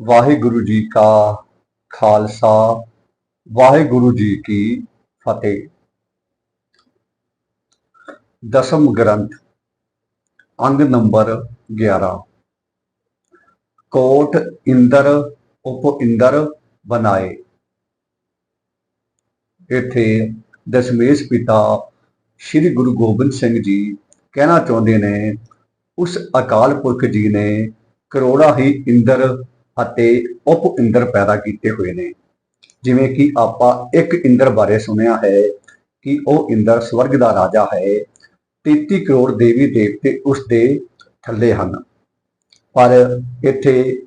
ਵਾਹਿਗੁਰੂ ਜੀ ਕਾ ਖਾਲਸਾ, ਵਾਹਿਗੁਰੂ ਜੀ ਕੀ ਫਤਿਹ। ਦਸਮ ਗ੍ਰੰਥ, ਅੰਗ ਨੰਬਰ 11 ਕੋਟ ਇੰਦਰ, ਉਪ ਇੰਦਰ ਬਣਾਏ। ਇੱਥੇ ਦਸ਼ਮੇਸ਼ ਪਿਤਾ ਸ੍ਰੀ ਗੁਰੂ ਗੋਬਿੰਦ ਸਿੰਘ ਜੀ ਕਹਿਣਾ ਚਾਹੁੰਦੇ ਨੇ, ਉਸ ਅਕਾਲ ਪੁਰਖ ਜੀ ਨੇ ਕਰੋੜਾ ਹੀ ਇੰਦਰ ਅਤੇ ਉਪ ਇੰਦਰ ਪੈਦਾ ਕੀਤੇ ਹੋਏ ਨੇ। ਜਿਵੇਂ ਕਿ ਆਪਾਂ ਇੱਕ ਇੰਦਰ ਬਾਰੇ ਸੁਣਿਆ ਹੈ ਕਿ ਉਹ ਇੰਦਰ ਸਵਰਗ ਦਾ ਰਾਜਾ ਹੈ 33 ਕਰੋੜ ਦੇਵੀ ਦੇਵਤੇ ਉਸ ਦੇ ਥੱਲੇ ਹਨ। ਪਰ ਇੱਥੇ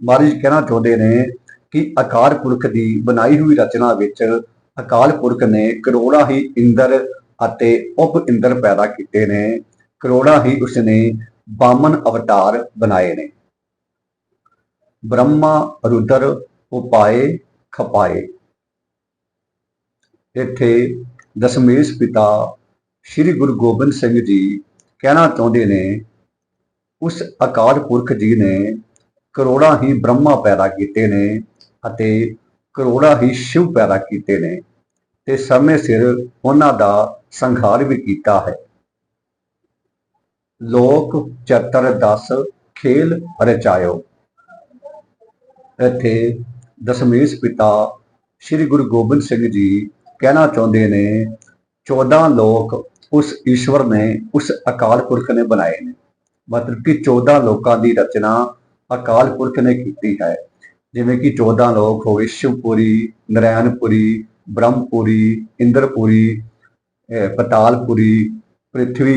ਮਹਾਰਾਜ ਕਹਿਣਾ ਚਾਹੁੰਦੇ ਨੇ ਕਿ ਅਕਾਲ ਪੁਰਖ ਦੀ ਬਣਾਈ ਹੋਈ ਰਚਨਾ ਵਿੱਚ ਅਕਾਲ ਪੁਰਖ ਨੇ ਕਰੋੜਾਂ ਹੀ ਇੰਦਰ ਅਤੇ ਉਪ ਇੰਦਰ ਪੈਦਾ ਕੀਤੇ ਨੇ। ਕਰੋੜਾਂ ਹੀ ਉਸਨੇ ਬਾਮਨ ਅਵਤਾਰ ਬਣਾਏ ਨੇ। ਬ੍ਰਹਮਾ ਰੁਦਰ ਉਪਾਏ ਖਪਾਏ। ਇੱਥੇ ਦਸ਼ਮੇਸ਼ ਪਿਤਾ ਸ੍ਰੀ ਗੁਰੂ ਗੋਬਿੰਦ ਸਿੰਘ ਜੀ ਕਹਿਣਾ ਚਾਹੁੰਦੇ ਨੇ, ਉਸ ਅਕਾਲ ਪੁਰਖ ਜੀ ਨੇ ਕਰੋੜਾਂ ਹੀ ਬ੍ਰਹਮਾ ਪੈਦਾ ਕੀਤੇ ਨੇ ਅਤੇ ਕਰੋੜਾਂ ਹੀ ਸ਼ਿਵ ਪੈਦਾ ਕੀਤੇ ਨੇ ਤੇ ਸਮੇਂ ਸਿਰ ਉਹਨਾਂ ਦਾ ਸੰਘਾਰ ਵੀ ਕੀਤਾ ਹੈ। ਲੋਕ ਚਤਰ 10 ਖੇਲ ਰਚਾਇਓ। ਇੱਥੇ ਦਸ਼ਮੇਸ਼ ਪਿਤਾ ਸ੍ਰੀ ਗੁਰੂ ਗੋਬਿੰਦ ਸਿੰਘ ਜੀ ਕਹਿਣਾ ਚਾਹੁੰਦੇ ਨੇ 14 ਲੋਕ ਉਸ ਈਸ਼ਵਰ ਨੇ, ਉਸ ਅਕਾਲ ਪੁਰਖ ਨੇ ਬਣਾਏ ਨੇ। ਮਤਲਬ ਕਿ 14 ਲੋਕਾਂ ਦੀ ਰਚਨਾ ਅਕਾਲ ਪੁਰਖ ਨੇ ਕੀਤੀ ਹੈ। ਜਿਵੇਂ ਕਿ 14 ਲੋਕ ਹੋਏ ਸ਼ਿਵਪੁਰੀ, ਨਰੈਣਪੁਰੀ, ਬ੍ਰਹਮਪੁਰੀ, ਇੰਦਰਪੁਰੀ ਪਤਾਲਪੁਰੀ ਪ੍ਰithvi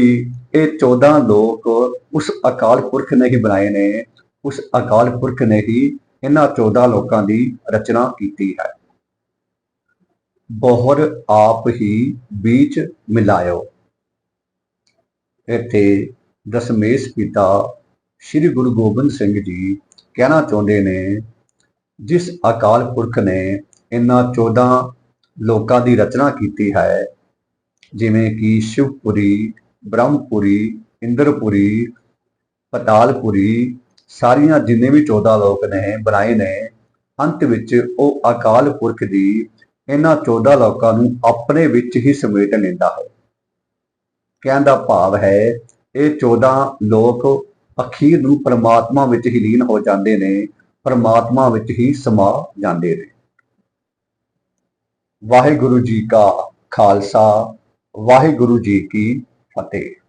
ਇਹ 14 ਲੋਕ ਉਸ ਅਕਾਲ ਪੁਰਖ ਨੇ ਹੀ ਬਣਾਏ ਨੇ, ਉਸ ਅਕਾਲ ਪੁਰਖ ਨੇ ਹੀ ਇਹਨਾਂ 14 ਲੋਕਾਂ ਦੀ ਰਚਨਾ ਕੀਤੀ ਹੈ। ਬਹੁਰ ਆਪ ਹੀ ਵਿੱਚ ਮਿਲਾਇਓ। ਇੱਥੇ ਦਸ਼ਮੇਸ਼ ਪਿਤਾ ਸ੍ਰੀ ਗੁਰੂ ਗੋਬਿੰਦ ਸਿੰਘ ਜੀ ਕਹਿਣਾ ਚਾਹੁੰਦੇ ਨੇ, ਜਿਸ ਅਕਾਲ ਪੁਰਖ ਨੇ ਇਹਨਾਂ 14 ਲੋਕਾਂ ਦੀ ਰਚਨਾ ਕੀਤੀ ਹੈ, ਜਿਵੇਂ ਕਿ ਸ਼ਿਵਪੁਰੀ, ਬ੍ਰਹਮਪੁਰੀ, ਇੰਦਰਪੁਰੀ, ਪਤਾਲਪੁਰੀ ਸਾਰੀਆਂ ਜਿੰਨੇ ਵੀ 14 ਲੋਕ ਨੇ ਬਣਾਏ ਨੇ, ਅੰਤ ਵਿੱਚ ਉਹ ਅਕਾਲ ਪੁਰਖ ਦੀ ਇਹਨਾਂ 14 ਲੋਕਾਂ ਨੂੰ ਆਪਣੇ ਵਿੱਚ ਹੀ ਸਮੇਟ ਲੈਂਦਾ ਹੈ। ਕਹਿਣ ਦਾ ਭਾਵ ਹੈ, ਇਹ 14 ਲੋਕ ਅਖੀਰ ਨੂੰ ਪਰਮਾਤਮਾ ਵਿੱਚ ਹੀ ਲੀਨ ਹੋ ਜਾਂਦੇ ਨੇ, ਪਰਮਾਤਮਾ ਵਿੱਚ ਹੀ ਸਮਾ ਜਾਂਦੇ ਨੇ। ਵਾਹਿਗੁਰੂ ਜੀ ਕਾ ਖਾਲਸਾ, ਵਾਹਿਗੁਰੂ ਜੀ ਕੀ ਫਤਿਹ।